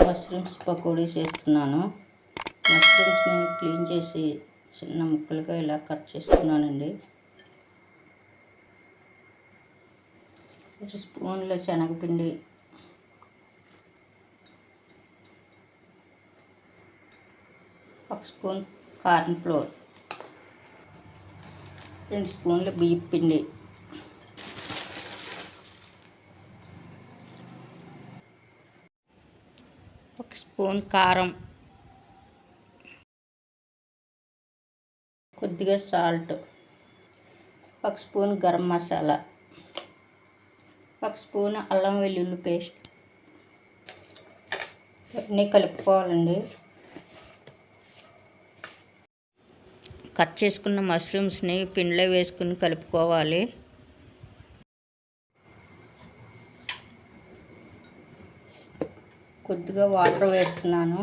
Mushrooms pakodi చేస్తున్నాను. మష్రూమ్స్ని clean చేసి చిన్న ముక్కలుగా ఇలా కట్ చేస్తున్నానండి. ఒక స్పూన్లో శనగపిండి. ఒక స్పూన్ కార్న్ ఫ్లోర్. రెండు స్పూన్ల బియ్యం పిండి. ఒక స్పూన్ కారం. కొద్దిగా సాల్ట్. ఒక స్పూన్ గరం మసాలా. ఒక స్పూన్ అల్లం వెల్లుల్లి పేస్ట్. ఇవన్నీ కలుపుకోవాలండి. కట్ చేసుకున్న మష్రూమ్స్ని పిండిలో వేసుకుని కలుపుకోవాలి. కొద్దిగా వాటర్ వేస్తున్నాను.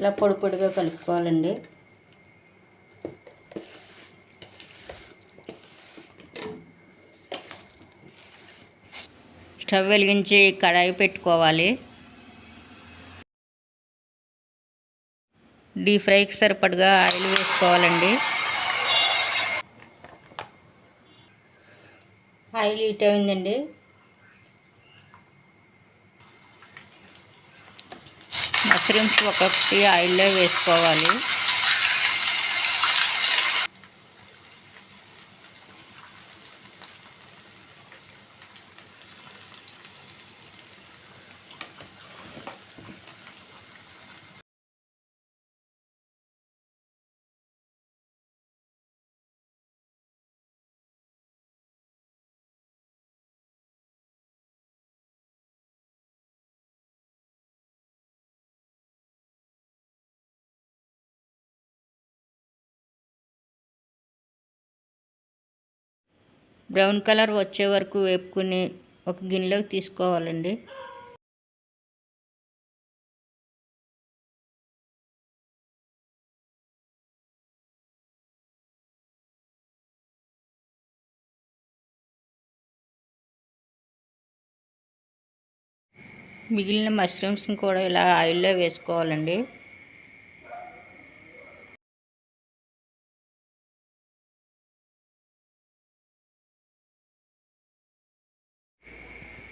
ఇలా పొడి పొడిగా కలుపుకోవాలండి. స్టవ్ వెలిగించి కడాయి పెట్టుకోవాలి. డీప్ ఫ్రైకి సరిపడగా ఆయిల్ వేసుకోవాలండి. ఆయిల్ హీట్ అయిందండి. మష్రూమ్స్ ఒక్కొక్కటి ఆయిల్లో వేసుకోవాలి. బ్రౌన్ కలర్ వచ్చే వరకు వేపుకుని ఒక గిన్నెలోకి తీసుకోవాలండి. మిగిలిన మష్రూమ్స్ని కూడా ఇలా ఆయిల్లో వేసుకోవాలండి.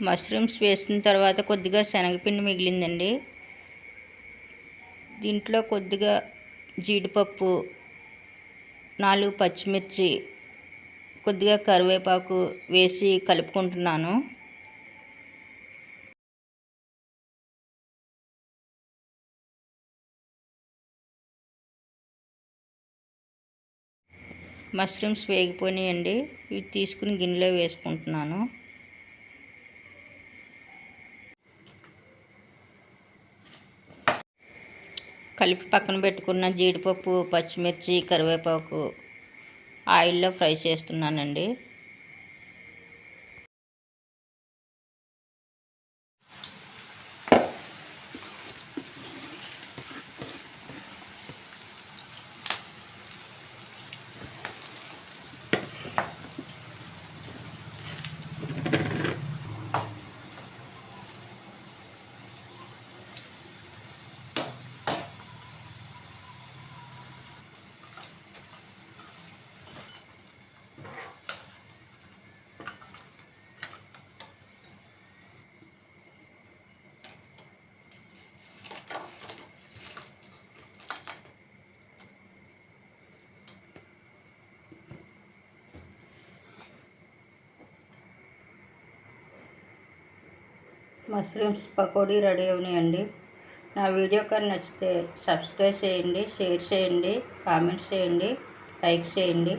మష్రూమ్స్ వేసిన తర్వాత కొద్దిగా శనగపిండి మిగిలిందండి. దీంట్లో కొద్దిగా జీడిపప్పు నాలుగు పచ్చిమిర్చి కొద్దిగా కరివేపాకు వేసి కలుపుకుంటున్నాను. మష్రూమ్స్ వేగిపోయినాయండి. ఇవి తీసుకుని గిన్నెలో వేసుకుంటున్నాను. కలిపి పక్కన పెట్టుకున్న జీడిపప్పు పచ్చిమిర్చి కరివేపాకు ఆయిల్లో ఫ్రై చేస్తున్నానండి. మష్రూమ్స్ పకోడీ రెడీ అయినాయండి నా వీడియో కానీ నచ్చితే సబ్స్క్రైబ్ చేయండి షేర్ చేయండి కామెంట్స్ చేయండి లైక్ చేయండి.